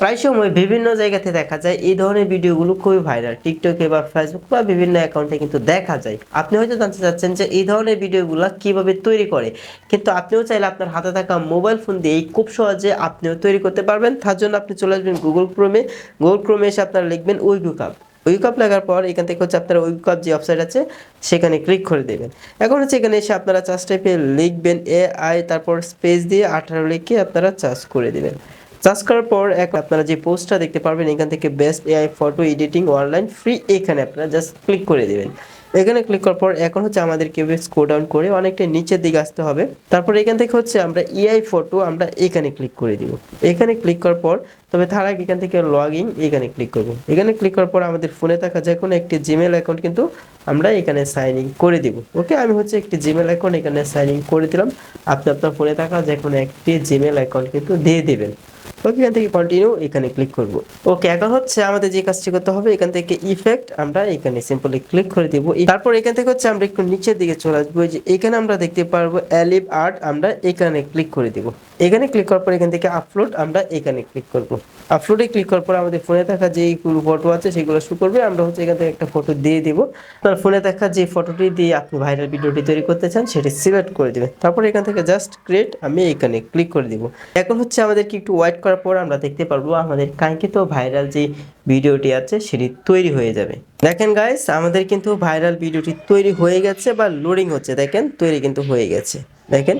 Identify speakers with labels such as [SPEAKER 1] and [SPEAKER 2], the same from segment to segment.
[SPEAKER 1] প্রায় সময় বিভিন্ন জায়গাতে দেখা যায় এই ধরনের ভিডিওগুলো খুবই ভাইরাল টিকটকে বা ফেসবুক বা বিভিন্ন অ্যাকাউন্টে কিন্তু দেখা যায়। আপনি হয়তো জানতে চাচ্ছেন যে এই ধরনের ভিডিওগুলো কীভাবে তৈরি করে? কিন্তু আপনিও চাইলে আপনার হাতে থাকা মোবাইল ফোন দিয়ে খুব সহজে আপনিও তৈরি করতে পারবেন। তার জন্য আপনি চলে আসবেন গুগল ক্রোমে গুগল ক্রোমে এসে আপনারা লিখবেন উইগু কাপ উইকাপ লাগার পর এখান থেকে হচ্ছে আপনারা উইকাপ যে ওয়েবসাইট আছে, সেখানে ক্লিক করে দেবেন। এখন হচ্ছে এখানে এসে আপনারা চার্জ টাইপে লিখবেন এ আই তারপর স্পেস দিয়ে আঠারো লিখে আপনারা চার্জ করে দেবেন। চার্জ করার পর এক আপনারা যে পোস্টটা দেখতে পারবেন, এখান থেকে best AI photo editing online free এখানে আপনারা জাস্ট ক্লিক করে দেবেন। এখানে ক্লিক করার পর এখন হচ্ছে আমাদেরকে স্কোর ডাউন করে অনেকটা নিচের দিকে আসতে হবে। তারপর এখান থেকে হচ্ছে আমরা এআই ফটো আমরা এখানে ক্লিক করে দিব। এখানে ক্লিক করার পর, তবে তার আগে এখান থেকে লগ ইন এখানে ক্লিক করব। এখানে ক্লিক করার পর আমাদের ফোনে থাকা যে কোনো একটি জিমেল অ্যাকাউন্ট কিন্তু আমরা এখানে সাইন ইন করে দিব। ওকে আমি হচ্ছে একটি জিমেল অ্যাকাউন্ট এখানে সাইন ইন করে দিলাম। আপনি আপনার ফোনে থাকা যে কোনো একটি জিমেল অ্যাকাউন্ট কিন্তু দিয়ে দিবেন। ওকে এখান থেকে কন্টিনিউ এখানে ক্লিক করব। ওকে এখন হচ্ছে আমাদের যে কাজটি করতে হবে, এখান থেকে ইফেক্ট আমরা এখানে সিম্পলি ক্লিক করে দিব। তারপর এখান থেকে হচ্ছে আমরা একটু নিচের দিকে চলে আসব। যে এখানে আমরা দেখতে পারব অ্যালিভ আর্ট আমরা এখানে ক্লিক করে দিব। এখানে ক্লিক করার পর এখান থেকে আপলোড আমরা এখানে ক্লিক করব। আপলোডে ক্লিক করার পর আমাদের ফোনে থাকা যে ফটো আছে, সেগুলো শুরু করবে। আমরা হচ্ছে এখান থেকে একটা ফটো দিয়ে দিব। আপনার ফোনে থাকা যে ফটোটি দিয়ে আপনি ভাইরাল ভিডিওটি তৈরি করতে চান, সেটি সিলেক্ট করে দিবেন। তারপর এখান থেকে জাস্ট ক্রিয়েট আমি এখানে ক্লিক করে দিব। এখন হচ্ছে আমাদেরকে একটু ওয়েট করার পর আমরা দেখতে পারব আমাদের কাঙ্ক্ষিত ভাইরাল যে ভিডিওটি আছে সেটি তৈরি হয়ে যাবে। দেখেন গাইস আমাদের কিন্তু ভাইরাল ভিডিওটি তৈরি হয়ে গেছে বা লোডিং হচ্ছে, দেখেন? তৈরি কিন্তু হয়ে গেছে। দেখেন?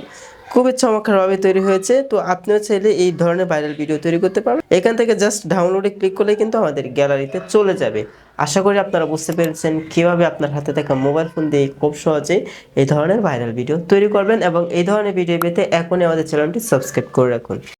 [SPEAKER 1] খুবই চমৎকারভাবে তৈরি হয়েছে। তো আপনিও চাইলে এই ধরনের ভাইরাল ভিডিও তৈরি করতে পারবেন। এখান থেকে জাস্ট ডাউনলোডে ক্লিক করলে কিন্তু আমাদের গ্যালারিতে চলে যাবে। আশা করি আপনারা বুঝতে পেরেছেন কীভাবে আপনার হাতে থাকা মোবাইল ফোন দিয়ে খুব সহজে এই ধরনের ভাইরাল ভিডিও তৈরি করবেন এবং এই ধরনের ভিডিও পেতে এখনই আমাদের চ্যানেলটি সাবস্ক্রাইব করে রাখুন।